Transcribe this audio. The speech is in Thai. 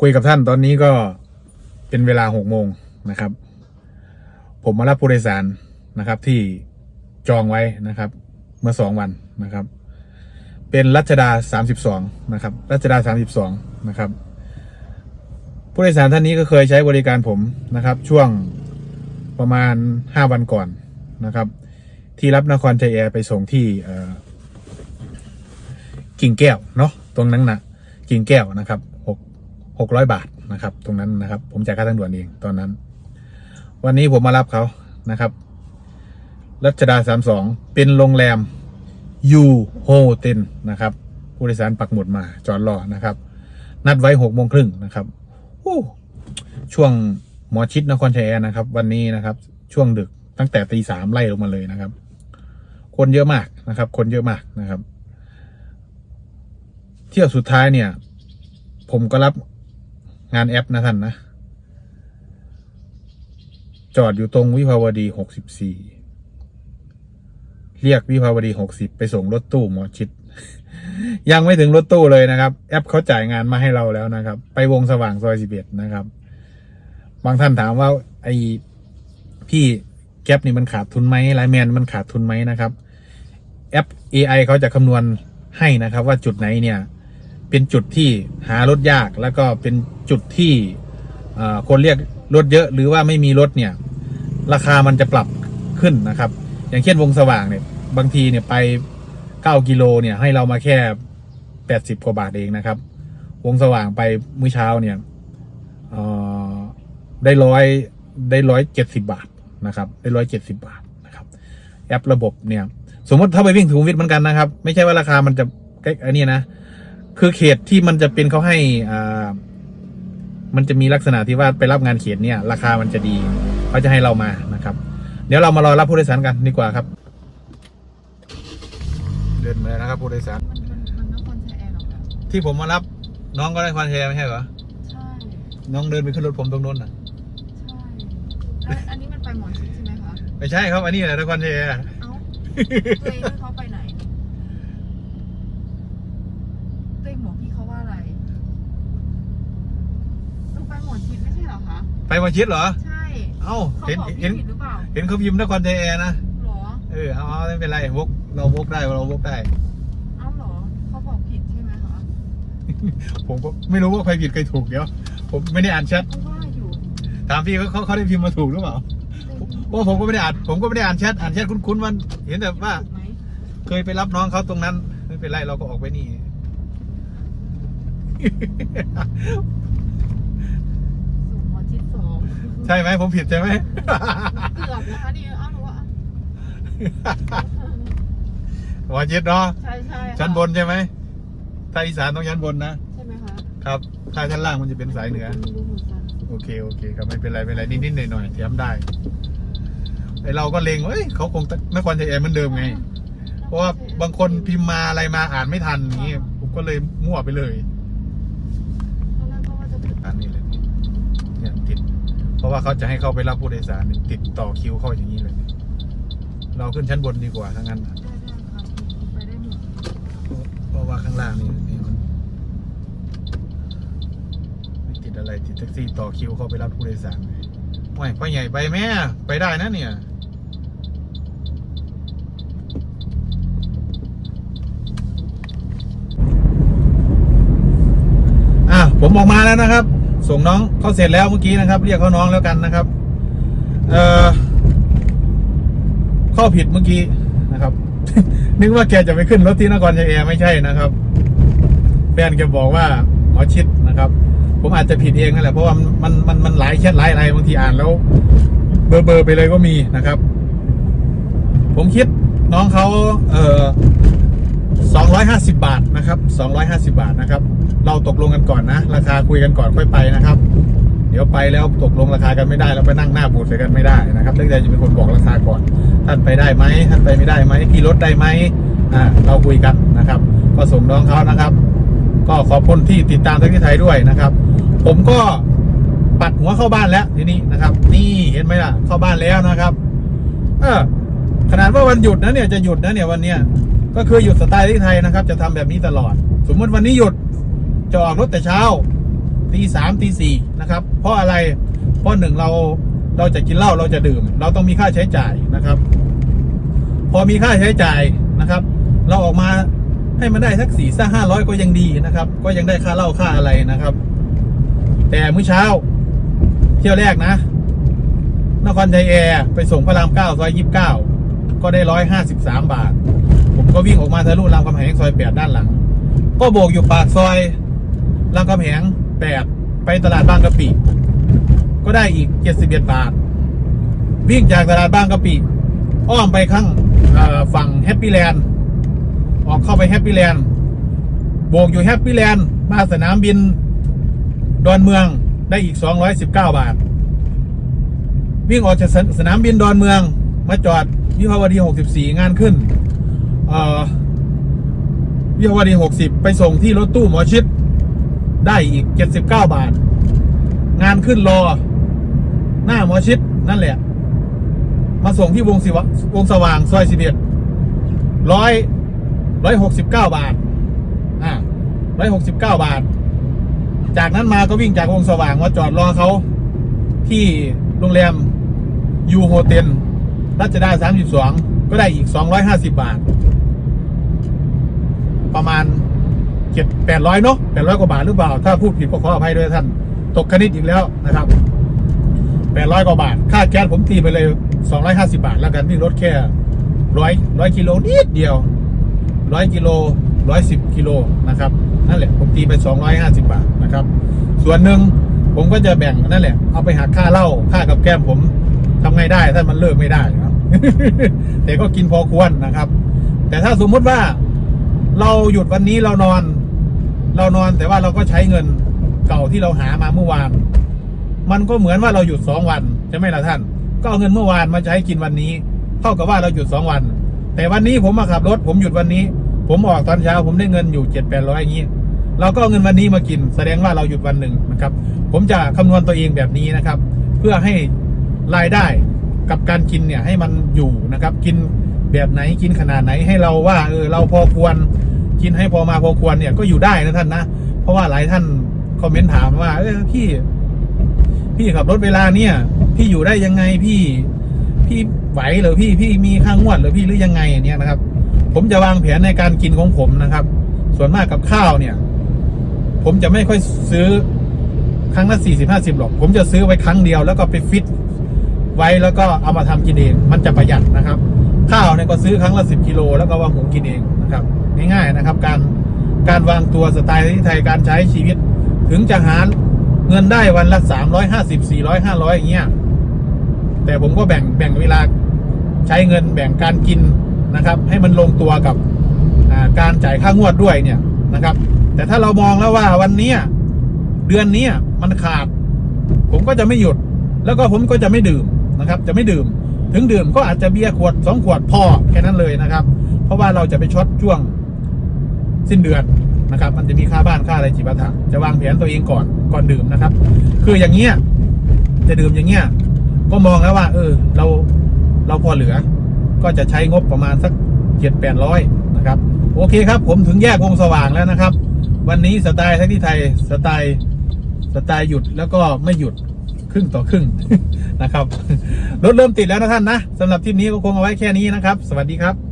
คุยกับท่านตอนนี้ก็เป็นเวลาหกโมงนะครับ ผมมารับผู้โดยสารนะครับที่จองไว้นะครับ เมื่อสองวันนะครับ เป็นรัชดาสามสิบสองนะครับ รัชดาสามสิบสองนะครับ ผู้โดยสารท่านนี้ก็เคยใช้บริการผมนะครับ ช่วงประมาณห้าวันก่อนนะครับ ที่รับนครชัยแอร์ไปส่งที่กิ่งแก้วเนาะตรงนั้นนะกิ่งแก้วนะครับ หกหกร้อยบาทนะครับ ตรงนั้นนะครับ ผมจ่ายค่าทางด่วนเองตอนนั้น วันนี้ผมมารับเขานะครับ รัชดาสามสองเป็นโรงแรมยูโฮเทนนะครับ ผู้โดยสารปักหมุดมาจอดรอนะครับ นัดไว้หกโมงครึ่งนะครับโอ้ช่วงหมอชิดนครชัยแอร์นะครับ วันนี้นะครับ ช่วงดึกตั้งแต่ตีสามไล่ลงมาเลยนะครับ คนเยอะมากนะครับ คนเยอะมากนะครับ เที่ยวสุดท้ายเนี่ย ผมก็รับ งานแอปนะท่านนะ จอดอยู่ตรงวิภาวดีหกสิบสี่เรียกวิภาวดีหกสิบไปส่งรถตู้หมอชิด ยังไม่ถึงรถตู้เลยนะครับ แอปเขาจ่ายงานมาให้เราแล้วนะครับ ไปวงสว่างซอยสิบเอ็ดนะครับ บางท่านถามว่า ไอ้พี่แก๊ปนี่มันขาดทุนไหมไลแมนมันขาดทุนไหมนะครับ แอป AI เขาจะคำนวณให้นะครับ ว่าจุดไหนเนี่ย เป็นจุดที่หารถยาก แล้วก็เป็นจุดที่คนเรียกรถเยอะหรือว่าไม่มีรถเนี่ย ราคามันจะปรับขึ้นนะครับ อย่างเช่นวงสว่างเนี่ยบางทีเนี่ยไป 9 กิโลเนี่ยให้เรามาแค่ 80 กว่าบาทเองนะครับ วงสว่างไปมื้อเช้าเนี่ยได้ร้อยได้ร้อยเจ็ดสิบาทนะครับได้ร้อยเจ็ดสิบาทนะครับแอประบบเนี่ย สมมติถ้าไปวิ่งสุขุมวิทเหมือนกันนะครับ ไม่ใช่ว่าราคามันจะใกล้อันนี้นะ คือเขตที่มันจะเป็นเขาให้อ่ามันจะมีลักษณะที่ว่าไปรับงานเขตเนี่ย ราคามันจะดีเขาจะให้เรามานะครับ เดี๋ยวเรามารอรับผู้โดยสารกันดีกว่าครับ เดินมาแล้วนะครับผู้โดยสาร มันมันมันนครชัยแอร์หรอคะที่ผมมารับน้องก็ได้ควันเทไม่ใช่เหรอใช่น้องเดินไปขึ้นรถผมตรงนู้นน่ะ ใช่แล้วอันนี้มันไปหมอชิดใช่ไหมคะไม่ใช่ครับอันนี้แหละนครเทเอ้าตัวเองเขาไปไหนตัวเองบอกพี่เขาว่าอะไรต้องไปหมอชิดไม่ใช่เหรอ คะไปมาชิดเหรอ ใช่เอ้าเขาเห็นบอกพี่เห็นผิดหรือเปล่าเห็นเขาพิมพ์นครเทนะ หรอ เออเอาเอาไม่เป็นไรวกเราวกได้เราวกได้ เอ้าหรอ เขาบอกผิดใช่ไหมคะผมก็ไม่รู้ว่าใครผิดใครถูกเดี๋ยว ผมไม่ได้อ่านแชทเขาว่าอยู่ถามพี่เขาเขาเขาได้พิมพ์มาถูกหรือเปล่าเพราะผมก็ไม่ได้อ่านผมก็ไม่ได้อ่านแชทอ่านแชทคุ้นๆมันเห็นแต่ว่า ถูกไหมเคยไปรับน้องเขาตรงนั้น ไม่เป็นไรเราก็ออกไปนี่ สู่หมอชิดสอง ใช่ไหมผมผิดใช่ไหม เกือบนะคะนี่เอ้าหนูว่าหัวจิตเนาะใช่ใช่ค่ะชั้นบนใช่ไหมถ้าอีสานต้องชั้นบนนะ ใช่ไหมคะครับถ้าชั้นล่างมันจะเป็นสายเหนือ ไม่รู้เหมือนกันโอเคโอเคครับไม่เป็นไรไม่เป็นไรนิดๆหน่อยๆเทียมได้ไอเราก็เลงเฮ้ยเขาคงนครชัยแอร์เหมือนเดิมไง เพราะว่าบางคนพิมพ์มาอะไรมาอ่านไม่ทันอย่างนี้ผมก็เลยมั่วไปเลย ตอนแรกก็ว่าจะผิดอันนี้เลยเนี่ยติดเพ ราะว่าเขาจะให้เข้าไปรับผู้โดยสารเนี่ยติดต่อคิวเข้าอย่างนี้เลย เราขึ้นชั้นบนดีกว่าทั้งนั้นเพราะว่าข้างล่างนี่นี่มันติดอะไรติดแท็กซี่ต่อคิวเข้าไปรับผู้โดยสารไม่ไปใหญ่ไปแม่ไปได้นะเนี่ยอะผมออกมาแล้วนะครับ ส่งน้องเขาเสร็จแล้วเมื่อกี้นะครับ เรียกเขาน้องแล้วกันนะครับ เอ่อข้อผิดเมื่อกี้นะครับ นึกว่าแกจะไปขึ้นรถที่นครชัยแอร์ไม่ใช่นะครับแฟนแกบอกว่าหมอชิดนะครับ ผมอาจจะผิดเองนั่นแหละเพราะว่ามันมันมันหลายแชทหลายอะไรบางทีอ่านแล้ว เบอร์เบอร์ไปเลยก็มีนะครับ ผมคิดน้องเขาเอ่อ สองร้อยห้าสิบาทนะครับสองร้อยห้าสิบาทนะครับ เราตกลงกันก่อนนะ ราคาคุยกันก่อนค่อยไปนะครับ เดี๋ยวไปแล้วตกลงราคากันไม่ได้แล้วไปนั่งหน้าบูดใส่กันไม่ได้นะครับตั้งใจจะเป็นคนบอกราคาก่อน ท่านไปได้ไหมท่านไปไม่ได้ไหมขี่รถได้ไหมอ่าเราคุยกันนะครับ ก็ส่งน้องเขานะครับ ก็ขอบคุณที่ติดตามทั้งที่ไทยด้วยนะครับ ผมก็ปัดหัวเข้าบ้านแล้วทีนี้นะครับ นี่เห็นไหมล่ะเข้าบ้านแล้วนะครับ เออขนาดว่าวันหยุดนะเนี่ยจะหยุดนะเนี่ยวันเนี้ย ก็คือหยุดสไตล์ที่ไทยนะครับ จะทำแบบนี้ตลอด สมมติวันนี้หยุดจะออกรถแต่เช้าตีตีสามตีสี่นะครับ เพราะอะไร เพราะหนึ่งเราเราจะกินเหล้าเราจะดื่ม เราต้องมีค่าใช้จ่ายนะครับ พอมีค่าใช้จ่ายนะครับ เราออกมาให้มันได้สักสี่สักห้าร้อยก็ยังดีนะครับ ก็ยังได้ค่าเหล้าค่าอะไรนะครับ แต่มื้อเช้า เที่ยวแรกนะนครไทยแอร์ไปส่งพระรามเก้าซอยยี่สิบเก้าก็ได้ร้อยห้าสิบสามบาท ผมก็วิ่งออกมาทะลุรามคำแหงซอยแปดด้านหลัง ก็โบกอยู่ปากซอยรามคำแหงแปดไปตลาดบางกะปิ ก็ได้อีกเจ็ดสิบเอ็ดบาท วิ่งจากตลาดบางกะปิ อ้อมไปข้างฝั่งแฮปปี้แลนด์ออกเข้าไปแฮปปี้แลนด์โบกอยู่แฮปปี้แลนด์มาสนามบิน ดอนเมืองได้อีก 219 บาท วิ่งออกจากสนามบินดอนเมือง มาจอดวิภาวดี 64 งานขึ้น วิภาวดี60ไปส่งที่รถตู้หมอชิดได้อีก79บาท งานขึ้นรอ หน้าหมอชิดนั่นแหละ มาส่งที่วงสิวะวงสว่างซอยสิบเอ็ดร้อยร้อยหกสิบเก้าบาท อ่าร้อยหกสิบเก้าบาท จากนั้นมาก็วิ่งจากวงสว่างมาจอดรอเขาที่โรงแรมยูโฮเทลรัชดาสามสิบสองก็ได้อีกสองร้อยห้าสิบบาท ประมาณเจ็ดแปดร้อยเนาะแปดร้อยกว่าบาทหรือเปล่า ถ้าพูดผิดก็ขออภัยด้วยท่าน ตกคณิตอีกแล้วนะครับแปดร้อยกว่าบาท ค่าแก๊สผมตีไปเลยสองร้อยห้าสิบาท แล้วกันวิ่งรถแค่ร้อยร้อยกิโลนิดเดียวร้อยกิโลร้อยสิบกิโลนะครับนั่นแหละผมตีไปสองร้อยห้าสิบาทนะครับ ส่วนหนึ่งผมก็จะแบ่งนั่นแหละ เอาไปหักค่าเหล้าค่ากับแก้มผมทำไงได้ถ้ามันเลิกไม่ได้ครับแต่ก็กินพอควรนะครับ แต่ถ้าสมมุติว่า เราหยุดวันนี้เรานอน เรานอนแต่ว่าเราก็ใช้เงินเก่าที่เราหามาเมื่อวาน มันก็เหมือนว่าเราหยุดสองวันใช่ไหมล่ะท่าน ก็เอาเงินเมื่อวานมาใช้กินวันนี้ เท่ากับว่าเราหยุดสองวัน แต่วันนี้ผมมาขับรถ ผมหยุดวันนี้ ผมออกตอนเช้า ผมได้เงินอยู่เจ็ดแปดร้อยอย่างนี้เราก็เอาเงินวันนี้มากิน แสดงว่าเราหยุดวันหนึ่งนะครับ ผมจะคำนวณตัวเองแบบนี้นะครับ เพื่อให้รายได้กับการกินเนี่ยให้มันอยู่นะครับ กินแบบไหนกินขนาดไหนให้เราว่าเออเราพอควร กินให้พอมาพอควรเนี่ยก็อยู่ได้นะท่านนะ เพราะว่าหลายท่านคอมเมนต์ถามว่า เออพี่ พี่ขับรถเวลาเนี่ย พี่อยู่ได้ยังไงพี่ พี่ไหวหรือพี่พี่มีค่างวดหรือพี่หรือยังไงเนี่ยนะครับ ผมจะวางแผนในการกินของผมนะครับ ส่วนมากกับข้าวเนี่ย ผมจะไม่ค่อยซื้อครั้งละสี่สิบห้าสิบหรอก ผมจะซื้อไว้ครั้งเดียวแล้วก็ไปฟิตไว้แล้วก็เอามาทำกินเอง มันจะประหยัดนะครับ ข้าวเนี่ยก็ซื้อครั้งละสิบกิโลแล้วก็วางหุงกินเองนะครับ ง่ายๆนะครับ การการวางตัวสไตล์ที่ไทยการใช้ชีวิต ถึงจะหารเงินได้วันละสามร้อยห้าสิบสี่ร้อยห้าร้อยอย่างเงี้ยแต่ผมก็แบ่งแบ่งเวลาใช้เงินแบ่งการกินนะครับ ให้มันลงตัวกับการจ่ายค่างวดด้วยเนี่ยนะครับ แต่ถ้าเรามองแล้วว่าวันนี้เดือนนี้มันขาด ผมก็จะไม่หยุด แล้วก็ผมก็จะไม่ดื่มนะครับ จะไม่ดื่ม ถึงดื่มก็อาจจะเบียร์ขวดสองขวดพอแค่นั้นเลยนะครับ เพราะว่าเราจะไปช็อตช่วง สิ้นเดือนนะครับ มันจะมีค่าบ้านค่าอะไรจิปาถะจะวางแผนตัวเองก่อนก่อนดื่มนะครับ คืออย่างเงี้ยจะดื่มอย่างเงี้ยก็มองแล้วว่า เออ เราเราพอเหลือ ก็จะใช้งบประมาณสักเจ็ดแปดร้อยนะครับ โอเคครับ ผมถึงแยกวงสว่างแล้วนะครับ วันนี้สไตล์ทั้งที่ไทยสไตล์สไตล์หยุดแล้วก็ไม่หยุดครึ่งต่อครึ่งนะครับรถเริ่มติดแล้วนะท่านนะสำหรับทริปนี้ก็คงเอาไว้แค่นี้นะครับ สวัสดีครับ